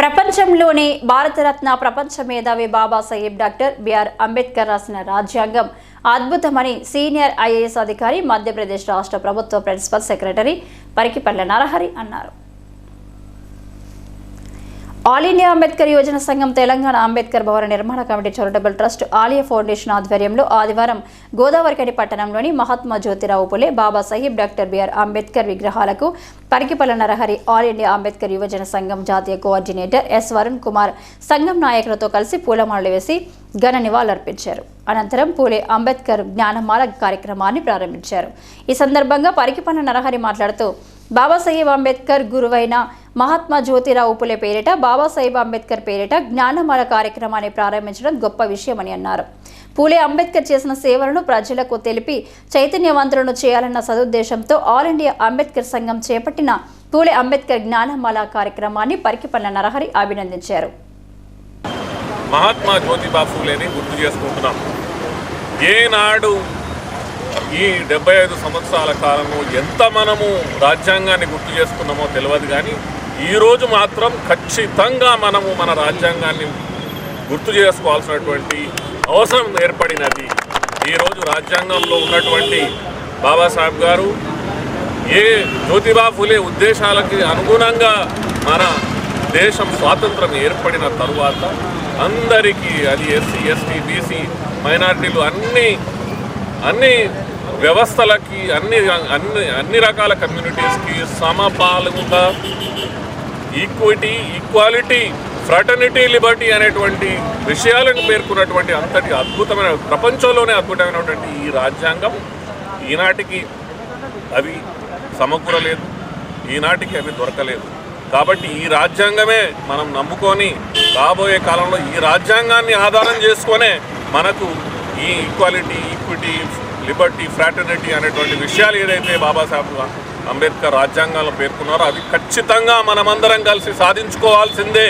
ప్రపంచంలోనే భారతరత్న ప్రపంచ మేధావి బాబాసాహెబ్ డాక్టర్ బిఆర్ అంబేద్కర్ రాసిన రాజ్యాంగం అద్భుతమని సీనియర్ ఐఏఎస్ అధికారి మధ్యప్రదేశ్ రాష్ట్ర ప్రభుత్వ ప్రిన్సిపల్ సెక్రటరీ పరికిపల్ల నరహరి అన్నారు. ఆల్ ఇండియా అంబేద్కర్ యోజన సంఘం తెలంగాణ అంబేద్కర్ భవన నిర్మాణ committee charitable trust Aliya foundation ఆధ్వర్యంలో ఆదివారం గోదావరికడి పట్టణంలోని మహాత్మా జ్యోతిరావు పులే బాబాసాహెబ్ డాక్టర్ బిఆర్ అంబేద్కర్ విగ్రహాలకు పరికిపల్ల నరహరి ఆల్ ఇండియా అంబేద్కర్ యువజన సంఘం జాతీయ కోఆర్డినేటర్ ఎస్ వరుణ్ కుమార్ సంఘం నాయకులతో కలిసి పూలమాలలు వేసి ఘన నివాళులర్పించారు. అనంతరం పూలే అంబేద్కర్ జ్ఞానమాల కార్యక్రమాన్ని ప్రారంభించారు. ఈ సందర్భంగా పరికిపల్ల నరహరి మాట్లాడుతూ బాబాసాహెబ్ అంబేద్కర్ గురువైన మహాత్మా జ్యోతిరావు పులే పేరిట బాబాసాహెబ్ అంబేద్కర్ పేరిట జ్ఞానమాల కార్యక్రమాన్ని ప్రారంభించడం గొప్ప విషయమని అన్నారు. పూలే అంబేద్కర్ చేసిన సేవలను ప్రజలకు తెలిపి చైతన్యవంతులను చేయాలన్న సదుద్దేశంతో ఆల్ ఇండియా అంబేద్కర్ సంఘం చేపట్టిన పూలే అంబేద్కర్ జ్ఞానమాల కార్యక్రమాన్ని పరికిపల్ల నరహరి అభినందించారు. మహాత్మా జ్యోతిబా ఫూలేని గుర్తు చేసుకుంటున్నాం. ఏనాడు ఈ డెబ్బై ఐదు సంవత్సరాల కాలంలో ఎంత మనము రాజ్యాంగాన్ని గుర్తు చేసుకున్నామో తెలియదు కానీ ఈరోజు మాత్రం ఖచ్చితంగా మనము మన రాజ్యాంగాన్ని గుర్తు చేసుకోవాల్సినటువంటి అవసరం ఏర్పడినది. ఈరోజు రాజ్యాంగంలో ఉన్నటువంటి బాబాసాహెబ్ గారు ఏ జ్యోతిబా ఫులే ఉద్దేశాలకి అనుగుణంగా మన దేశం స్వాతంత్రం ఏర్పడిన తరువాత అందరికీ అది ఎస్సీ ఎస్టీ బీసీ మైనార్టీలు అన్నీ అన్నీ వ్యవస్థలకి అన్ని అన్ని అన్ని రకాల కమ్యూనిటీస్కి సమపాలుగా ఈక్విటీ ఈక్వాలిటీ ఫ్రటర్నిటీ లిబర్టీ అనేటువంటి విషయాలను పేర్కొన్నటువంటి అంతటి అద్భుతమైన ప్రపంచంలోనే అద్భుతమైనటువంటి ఈ రాజ్యాంగం ఈనాటికి అవి సమకూరలేదు. ఈనాటికి అవి దొరకలేదు. కాబట్టి ఈ రాజ్యాంగమే మనం నమ్ముకొని రాబోయే కాలంలో ఈ రాజ్యాంగాన్ని ఆధారం చేసుకొనే మనకు ఈ ఈక్వాలిటీ ఈక్విటీ లిబర్టీ ఫ్రాటర్నిటీ అనేటువంటి విషయాలు ఏదైతే బాబాసాహెబ్ అంబేద్కర్ రాజ్యాంగంలో పేర్కొన్నారో అవి ఖచ్చితంగా మనమందరం కలిసి సాధించుకోవాల్సిందే.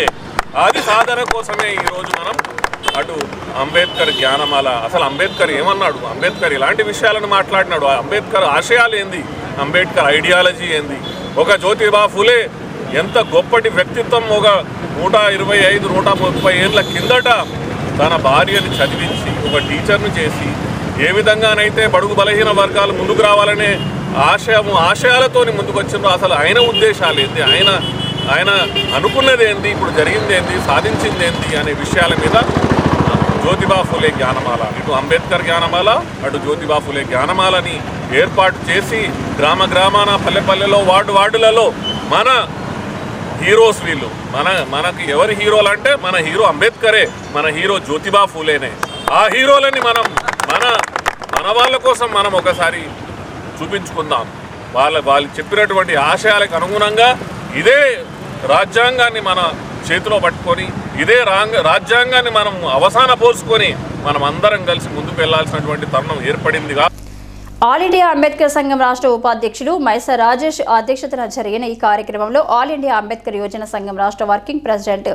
అది సాధన కోసమే ఈరోజు మనం అటు అంబేద్కర్ జ్ఞానమాల అసలు అంబేద్కర్ ఏమన్నాడు? అంబేద్కర్ ఇలాంటి విషయాలను మాట్లాడినాడు. ఆ అంబేద్కర్ ఆశయాలు ఏంది? అంబేద్కర్ ఐడియాలజీ ఏంది? ఒక జ్యోతిబా ఫులే ఎంత గొప్పటి వ్యక్తిత్వం ఒక నూట ఇరవై ఐదు నూట ముప్పై ఏళ్ళ కిందట తన భార్యని చదివించి ఒక టీచర్ను చేసి ఏ విధంగానైతే బడుగు బలహీన వర్గాలు ముందుకు రావాలనే ఆశయము ఆశయాలతోని ముందుకు వచ్చిందో అసలు ఆయన ఉద్దేశాలు ఏంటి ఆయన ఆయన అనుకున్నది ఏంటి ఇప్పుడు జరిగింది ఏంటి సాధించింది ఏంటి అనే విషయాల మీద జ్యోతిబా ఫులే జ్ఞానమాల ఇటు అంబేద్కర్ జ్ఞానమాల అటు జ్యోతిబా ఫులే జ్ఞానమాలని ఏర్పాటు చేసి గ్రామ గ్రామాన పల్లె పల్లెలో వార్డు వార్డులలో మన హీరోస్ వీళ్ళు. మన మనకి ఎవరి హీరోలు అంటే మన హీరో అంబేద్కరే మన హీరో జ్యోతిబా ఫూలేనే. ఆ హీరోలని మనం మన మన వాళ్ళ కోసం మనం ఒకసారి చూపించుకుందాం. వాళ్ళ వాళ్ళు చెప్పినటువంటి ఆశయాలకు అనుగుణంగా ఇదే రాజ్యాంగాన్ని మన చేతిలో పట్టుకొని ఇదే రాంగ రాజ్యాంగాన్ని మనం అవసాన పోసుకొని మనం అందరం కలిసి ముందుకు వెళ్ళాల్సినటువంటి తరుణం ఏర్పడిందిగా ఆల్ ఇండియా అంబేద్కర్ సంఘం రాష్ట్ర ఉపాధ్యక్షులు మైసా రాజేష్ అధ్యక్షతన జరిగిన ఈ కార్యక్రమంలో ఆల్ ఇండియా అంబేద్కర్ యోజన సంఘం రాష్ట్ర working president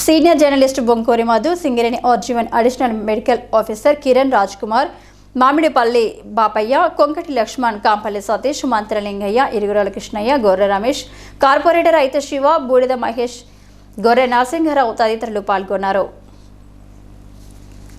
senior journalist Bonkuri Madhu Singareni RG one additional medical officer Kiran Raj Kumar Mamidipalli Bapaiah Konkati Laxman Kampalli Satish Mantralingaiah Iruguralla Krishnaiah Gorre Ramesh corporator అయితే శివ బూడిద మహేష్ గొర్రె నరసింహరావు తదితరులు పాల్గొన్నారు.